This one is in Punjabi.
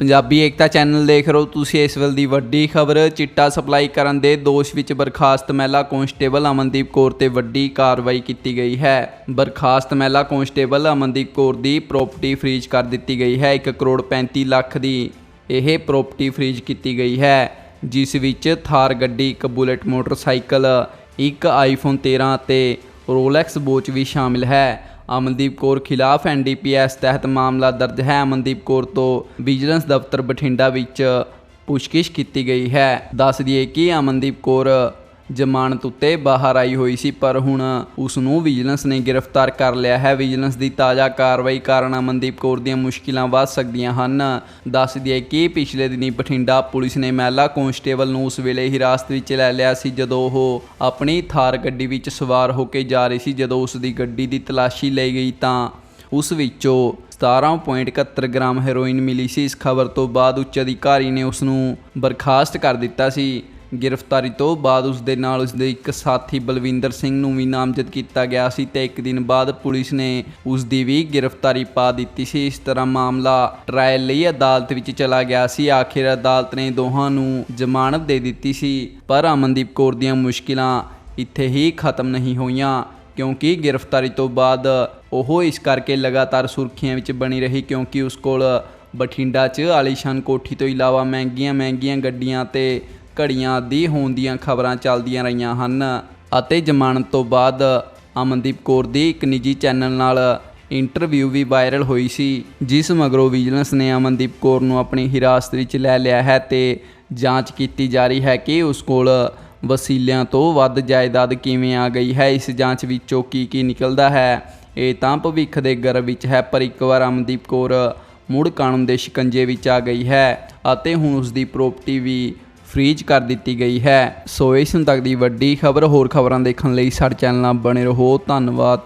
ਪੰਜਾਬੀ ਏਕਤਾ ਚੈਨਲ ਦੇਖ ਰਹੇ ਹੋ ਤੁਸੀਂ ਇਸ ਵੇਲੇ ਦੀ ਵੱਡੀ ਖਬਰ, ਚਿੱਟਾ ਸਪਲਾਈ ਕਰਨ ਦੇ ਦੋਸ਼ ਵਿੱਚ ਬਰਖਾਸਤ ਮਹਿਲਾ ਕਾਂਸਟੇਬਲ ਅਮਨਦੀਪ ਕੌਰ ਤੇ ਵੱਡੀ ਕਾਰਵਾਈ ਕੀਤੀ ਗਈ ਹੈ। ਬਰਖਾਸਤ ਮਹਿਲਾ ਕਾਂਸਟੇਬਲ ਅਮਨਦੀਪ ਕੌਰ ਦੀ ਪ੍ਰਾਪਰਟੀ ਫ੍ਰੀਜ਼ ਕਰ ਦਿੱਤੀ ਗਈ ਹੈ 1 ਕਰੋੜ 35 ਲੱਖ ਦੀ ਇਹ ਪ੍ਰਾਪਰਟੀ ਫ੍ਰੀਜ਼ ਕੀਤੀ ਗਈ ਹੈ, ਜਿਸ ਵਿੱਚ ਥਾਰ ਗੱਡੀ, ਇੱਕ ਬੁਲੇਟ ਮੋਟਰਸਾਈਕਲ, ਇੱਕ ਆਈਫੋਨ 13 ਅਤੇ ਰੋਲੈਕਸ ਵੋਚ ਵੀ ਸ਼ਾਮਿਲ ਹੈ। ਅਮਨਦੀਪ ਕੌਰ ਖਿਲਾਫ ਐਨਡੀਪੀਐਸ ਤਹਿਤ ਮਾਮਲਾ ਦਰਜ ਹੈ। ਅਮਨਦੀਪ ਕੌਰ ਤੋਂ ਵਿਜੀਲੈਂਸ ਦਫ਼ਤਰ ਬਠਿੰਡਾ ਵਿੱਚ ਪੁੱਛਗਿੱਛ ਕੀਤੀ ਗਈ ਹੈ। ਦੱਸ ਦਈਏ ਕਿ ਅਮਨਦੀਪ ਕੌਰ ਜ਼ਮਾਨਤ ਉੱਤੇ ਬਾਹਰ ਆਈ ਹੋਈ ਸੀ, ਪਰ ਹੁਣ ਉਸ ਨੂੰ ਵਿਜੀਲੈਂਸ ਨੇ ਗ੍ਰਿਫਤਾਰ ਕਰ ਲਿਆ ਹੈ। ਵਿਜੀਲੈਂਸ ਦੀ ਤਾਜ਼ਾ ਕਾਰਵਾਈ ਕਾਰਨ ਅਮਨਦੀਪ ਕੌਰ ਦੀਆਂ ਮੁਸ਼ਕਿਲਾਂ ਵੱਧ ਸਕਦੀਆਂ ਹਨ। ਦੱਸ ਦਈਏ ਕਿ ਪਿਛਲੇ ਦਿਨੀ ਬਠਿੰਡਾ ਪੁਲਿਸ ਨੇ ਮਹਿਲਾ ਕਾਂਸਟੇਬਲ ਨੂੰ ਉਸ ਵੇਲੇ ਹਿਰਾਸਤ ਵਿੱਚ ਲੈ ਲਿਆ ਸੀ, ਜਦੋਂ ਉਹ ਆਪਣੀ ਥਾਰ ਗੱਡੀ ਵਿੱਚ ਸਵਾਰ ਹੋ ਕੇ ਜਾ ਰਹੀ ਸੀ। ਜਦੋਂ ਉਸ ਦੀ ਗੱਡੀ ਦੀ ਤਲਾਸ਼ੀ ਲਈ ਗਈ ਤਾਂ ਉਸ ਵਿੱਚੋਂ 17.71 ਗ੍ਰਾਮ ਹੈਰੋਇਨ ਮਿਲੀ ਸੀ। ਇਸ ਖਬਰ ਤੋਂ ਬਾਅਦ ਉੱਚ ਅਧਿਕਾਰੀ ਨੇ ਉਸ ਨੂੰ ਬਰਖਾਸਤ ਕਰ ਦਿੱਤਾ ਸੀ। ਗ੍ਰਿਫਤਾਰੀ ਤੋਂ ਬਾਅਦ ਉਸ ਦੇ ਨਾਲ ਉਸ ਦੇ ਇੱਕ ਸਾਥੀ ਬਲਵਿੰਦਰ ਸਿੰਘ ਨੂੰ ਵੀ ਨਾਮਜ਼ਦ ਕੀਤਾ ਗਿਆ ਸੀ ਤੇ ਇੱਕ ਦਿਨ ਬਾਅਦ ਪੁਲਿਸ ਨੇ ਉਸ ਦੀ ਵੀ ਗ੍ਰਿਫਤਾਰੀ ਪਾ ਦਿੱਤੀ ਸੀ। ਇਸ ਤਰ੍ਹਾਂ ਮਾਮਲਾ ਟ੍ਰਾਇਲ ਲਈ ਅਦਾਲਤ ਵਿੱਚ ਚਲਾ ਗਿਆ ਸੀ। ਆਖਿਰ ਅਦਾਲਤ ਨੇ ਦੋਹਾਂ ਨੂੰ ਜ਼ਮਾਨਤ ਦੇ ਦਿੱਤੀ ਸੀ। ਪਰ ਅਮਨਦੀਪ ਕੌਰ ਦੀਆਂ ਮੁਸ਼ਕਿਲਾਂ ਇੱਥੇ ਹੀ ਖਤਮ ਨਹੀਂ ਹੋਈਆਂ ਕਿਉਂਕਿ ਗ੍ਰਿਫਤਾਰੀ ਤੋਂ ਬਾਅਦ ਉਹ ਇਸ ਕਰਕੇ ਲਗਾਤਾਰ ਸੁਰਖੀਆਂ ਵਿੱਚ ਬਣੀ ਰਹੀ ਕਿਉਂਕਿ ਉਸ ਕੋਲ ਬਠਿੰਡਾ 'ਚ ਆਲੀਸ਼ਾਨ ਕੋਠੀ ਤੋਂ ਇਲਾਵਾ ਮਹਿੰਗੀਆਂ ਮਹਿੰਗੀਆਂ ਗੱਡੀਆਂ ਤੇ ਘੜੀਆਂ ਦੀ ਹੋਣ ਦੀਆਂ ਖਬਰਾਂ ਚੱਲਦੀਆਂ ਰਹੀਆਂ ਹਨ ਅਤੇ ਜ਼ਮਾਨਤ ਤੋਂ ਬਾਅਦ ਅਮਨਦੀਪ ਕੌਰ ਦੀ ਇੱਕ ਨਿੱਜੀ ਚੈਨਲ ਨਾਲ ਇੰਟਰਵਿਊ ਵੀ ਵਾਇਰਲ ਹੋਈ ਸੀ, ਜਿਸ ਮਗਰੋਂ ਵਿਜੀਲੈਂਸ ਨੇ ਅਮਨਦੀਪ ਕੌਰ ਨੂੰ ਆਪਣੀ ਹਿਰਾਸਤ ਵਿੱਚ ਲੈ ਲਿਆ ਹੈ ਤੇ ਜਾਂਚ ਕੀਤੀ ਜਾ ਰਹੀ ਹੈ ਕਿ ਉਸ ਕੋਲ ਵਸੀਲਿਆਂ ਤੋਂ ਵੱਧ ਜਾਇਦਾਦ ਕਿਵੇਂ ਆ ਗਈ ਹੈ। ਇਸ ਜਾਂਚ ਵਿੱਚੋਂ ਕੀ ਕੀ ਨਿਕਲਦਾ ਹੈ, ਇਹ ਤਾਂ ਭਵਿੱਖ ਦੇ ਗਰਭ ਵਿੱਚ ਹੈ, ਪਰ ਇੱਕ ਵਾਰ ਅਮਨਦੀਪ ਕੌਰ ਮੁੜ ਕਾਨੂੰਨ ਦੇ ਸ਼ਿਕੰਜੇ ਵਿੱਚ ਆ ਗਈ ਹੈ ਅਤੇ ਹੁਣ ਉਸ ਦੀ ਪ੍ਰਾਪਰਟੀ ਵੀ ਫ੍ਰੀਜ ਕਰ ਦਿੱਤੀ ਗਈ ਹੈ। ਸੋ ਇਸ ਹੁਣ ਤੱਕ ਦੀ ਵੱਡੀ ਖਬਰ ਹੋਰ ਖਬਰਾਂ ਦੇਖਣ ਲਈ ਸਾਡੇ ਚੈਨਲ ਨਾਲ ਬਣੇ ਰਹੋ। ਧੰਨਵਾਦ।